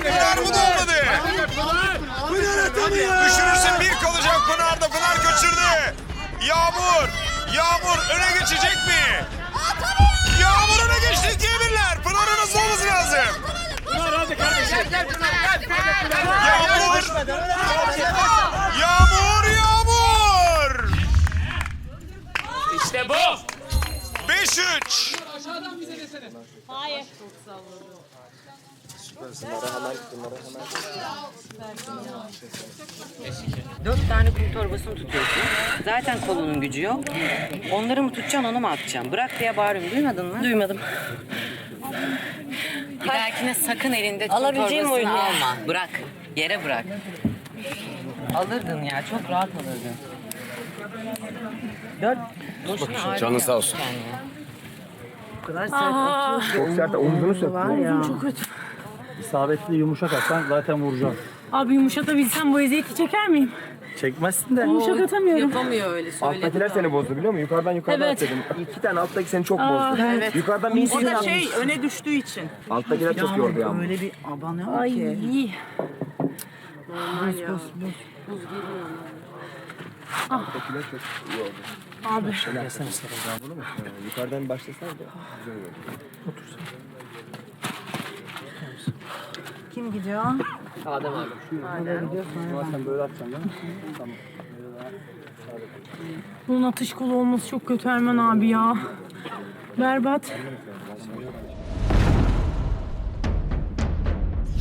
Pınar bu da olmadı. Düşürürsün bir kalacak Pınar'da. Pınar kaçırdı. Yağmur. Yağmur öne geçecek mi? Yağmur öne geçti ikiye birler. Pınar'ın hızlı olması lazım. Yağmur. Yağmur, Yağmur. İşte bu. 5-3. Hayır. Dört tane kum torbasını tutuyorsun. Zaten kolunun gücü yok. Onları mı tutacaksın onu mu atacaksın? Bırak diye bağırıyorum. Duymadın mı? Duymadım. Bir dahakine sakın elinde kum Alabileceğim torbasını oyunu ya. alma. Bırak. Yere bırak. Alırdın ya. Çok rahat alırdın. Dört. Boşuna Canın sağ olsun. yani. O kadar sert. Çok sert omzunu söktü. Çok kötü. İsabetli yumuşak atsan zaten vuracağım. Abi yumuşatabilsem bu eziyeti çeker miyim? Çekmezsin de. Yumuşak atamıyorum. Yapamıyor öyle söyledi. Alttakiler seni bozdu biliyor musun? Yukarıdan yukarıdan Evet. at dedim. İki tane alttaki seni çok bozdu. Evet. Yukarıdan bir O da şey öne düştüğü için. Alttakiler çok yordu ya. Öyle bir abone Ay. ki. Alttakiler çok yordu. Abi. Gelsene sarılacağım bunu mu? Yani yukarıdan başlasaydı güzel olurdu. Kim gidiyor? Ama sen böyle atacaksın değil mi? Tamam. Bunun atış kolu olması çok kötü Erman abi ya. Berbat.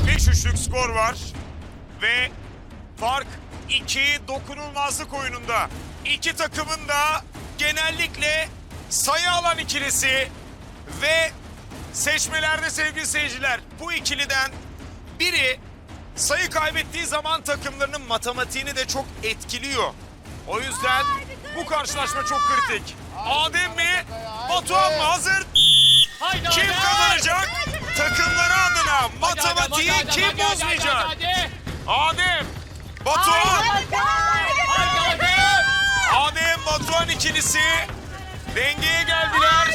5-3'lük skor var. Ve fark 2 dokunulmazlık oyununda. İki takımın da genellikle sayı alan ikilisi ve seçmelerde sevgili seyirciler bu ikiliden biri sayı kaybettiği zaman takımlarının matematiğini de çok etkiliyor. O yüzden bu karşılaşma çok kritik. Adem mi? Batuhan mı? Hazır. Kim kazanacak? Takımları adına matematiği kim bozmayacak? Adem, Batuhan. Adem, Batuhan ikilisi dengeye geldiler.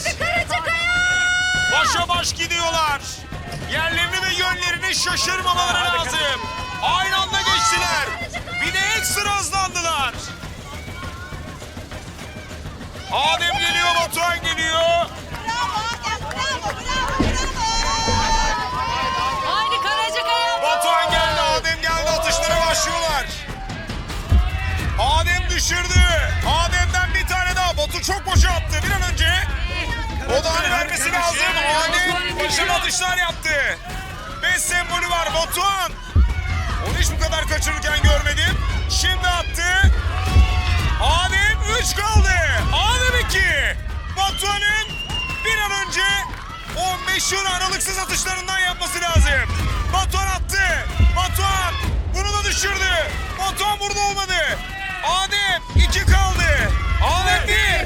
Başa baş gidiyorlar. Yerlerini ve yönlerini şaşırmamaları lazım. Aynı anda geçtiler. Bir de ekstra hızlandılar. Adem geliyor, Batuhan geliyor. Haydi Karacakaya. Batuhan geldi, Adem geldi. Atışlara başlıyorlar. Adem düşürdü. Adem'den bir tane daha. Batu çok boşa attı bir an önce. O da vermesi lazım. Adem başarılı atışlar yaptı. Beş sembolü var Batuhan. Onu hiç bu kadar kaçırırken görmedim. Şimdi attı. Adem 3 kaldı. Adem 2. Batuhan'ın bir an önce o meşhur aralıksız atışlarından yapması lazım. Batuhan attı. Batuhan bunu da düşürdü. Batuhan burada olmadı. Adem 2 kaldı. Adem 1.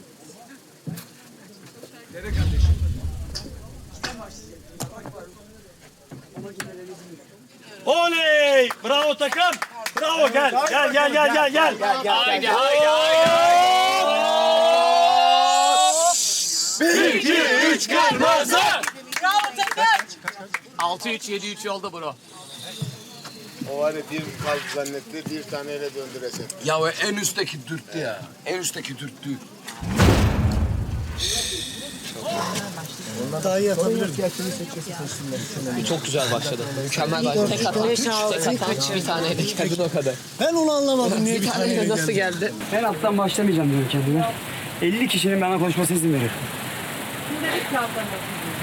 Oley! Bravo takım! Bravo gel! Gel gel gel gel gel! Haydi haydi haydi. Bir, iki, üç, kırmızı! Bravo takım. 6-3 7-3 oldu bro. O var ya bir kaldı zannetti, bir taneyle döndü reset. Ya o en üstteki dürttü ya. En üstteki dürttü. Çok güzel başladı. Mükemmel başladı. Tek atan, tek atan bir taneyle geldin o kadar. Ben onu anlamadım niye Bir taneyle nasıl geldi? Her haftan başlamayacağım diyorum kendime. 50 kişinin bana konuşmasına izin veriyor.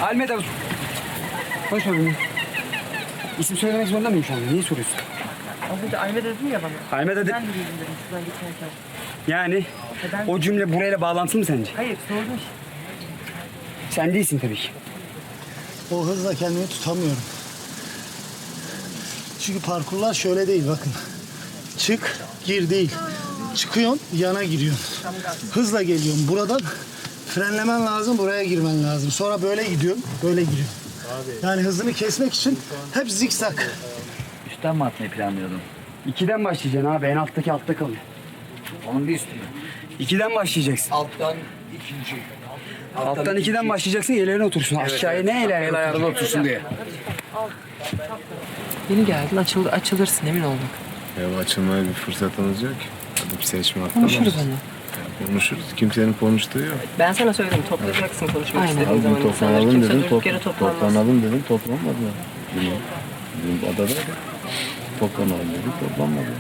Almeda Konuşma benimle. İsim söylemek zorunda mıyım şu anda? Niye soruyorsun? Az önce Alme dedin ya bana. Almeda de... Ben de dedim dedim şuradan geçerken. Yani o cümle burayla bağlantılı mı sence? Hayır sordum. Sen değilsin tabii ki. O hızla kendimi tutamıyorum. Çünkü parkurlar şöyle değil bakın. Çık, gir değil. Çıkıyorsun, yana giriyorsun. Hızla geliyorsun. Buradan frenlemen lazım, buraya girmen lazım. Sonra böyle gidiyorsun, böyle giriyorsun. Yani hızını kesmek için hep zikzak. Üstten mi atmayı planlıyordun? İkiden başlayacaksın abi. En alttaki altta kalıyor. Onun bir üstüne. İkiden başlayacaksın. Alttan ikinci. Alttan ikiden başlayacaksın yerlerine otursun. Aşağıya ne el El ayarına otursun diye. Yeni geldin açıl, açılırsın emin ol bak. Ya açılmaya bir fırsatımız yok ki. Hadi bir seçme hakkı Konuşuruz var. onunla. Konuşuruz. Kimsenin konuştuğu yok. Ben sana söyledim toplayacaksın konuşmak Aynen. İstediğin zaman. İnsanlar toplanalım dedim. Top, toplanalım dedim. Toplanmadılar. Dün, dün adada da toplanalım dedim. Toplanmadılar.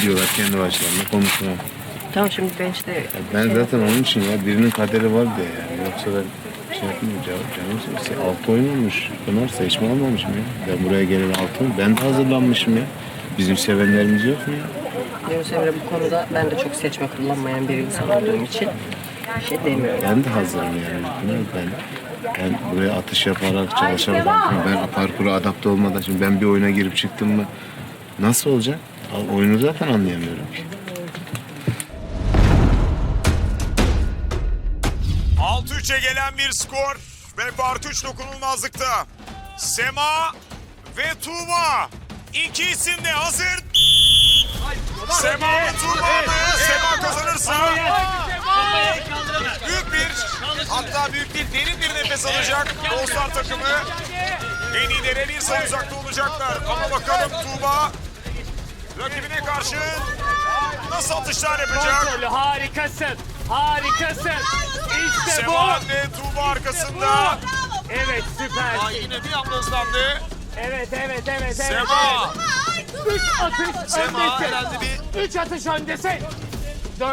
Gidiyorlar kendi başlarına konuşmaya. Tamam şimdi bench'te Ya Ben zaten onun için ya birinin kaderi var diye yani. Yoksa ben şey yapmıyorum canım. canım se- altı oyun olmuş. Pınar seçme almamışım ya. Ben buraya gelen altı oyun. Ben de hazırlanmışım ya. Bizim sevenlerimiz yok mu ya? Yunus Emre bu konuda ben de çok seçme kullanmayan bir insan olduğum için bir şey demiyorum. Ben de hazırım yani. Ben ben buraya atış yaparak çalışarak ben parkura adapte olmadan şimdi ben bir oyuna girip çıktım mı nasıl olacak? Oyunu zaten anlayamıyorum ki. 6-3'e gelen bir skor ve part 3 dokunulmazlıkta. Sema ve Tuğba. İki isim de hazır. Sema ve Tuğba mı? Sema kazanırsa büyük bir hatta büyük değil derin bir nefes alacak Dostlar takımı. En iyileri bir sayı uzakta olacaklar. Ama bakalım Tuğba rakibine karşı nasıl atışlar yapacak? Harikasın. Harikasın. İşte bu. Sema ve Tuğba arkasında. Evet süper. Aa, yine bir anda hızlandı. Evet evet evet evet. Sema. Üç atış Sema öndesin. herhalde bir Üç atış öndesin.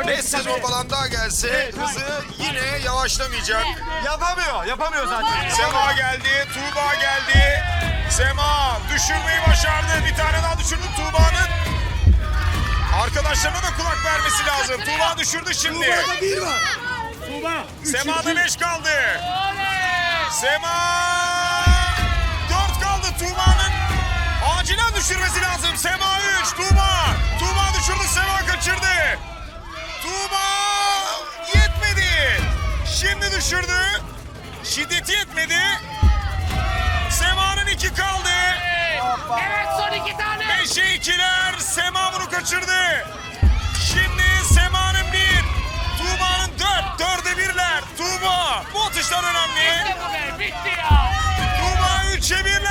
5 sezon falan daha gelse hızı yine yavaşlamayacak. Yapamıyor, yapamıyor zaten. Sema geldi, Tuğba geldi. Sema düşürmeyi başardı. Bir tane daha düşürdü Tuğba'nın. Arkadaşlarına da kulak vermesi lazım. Tuğba düşürdü şimdi. Tuğba'da bir var. Sema'da 5 kaldı. Sema 4 kaldı Tuğba'nın. Acilen düşürmesi lazım. Sema 3, Tuğba. Tuğba düşürdü, Sema kaçırdı. Tuğba yetmedi. Şimdi düşürdü. Şiddeti yetmedi. Sema'nın iki kaldı. Evet son iki tane. Beşe ikiler. Sema bunu kaçırdı. Şimdi Sema'nın bir. Tuğba'nın dört. Dörde birler. Tuğba. Bu atışlar önemli. Bitti bu be. Bitti ya. Tuğba üçe bir.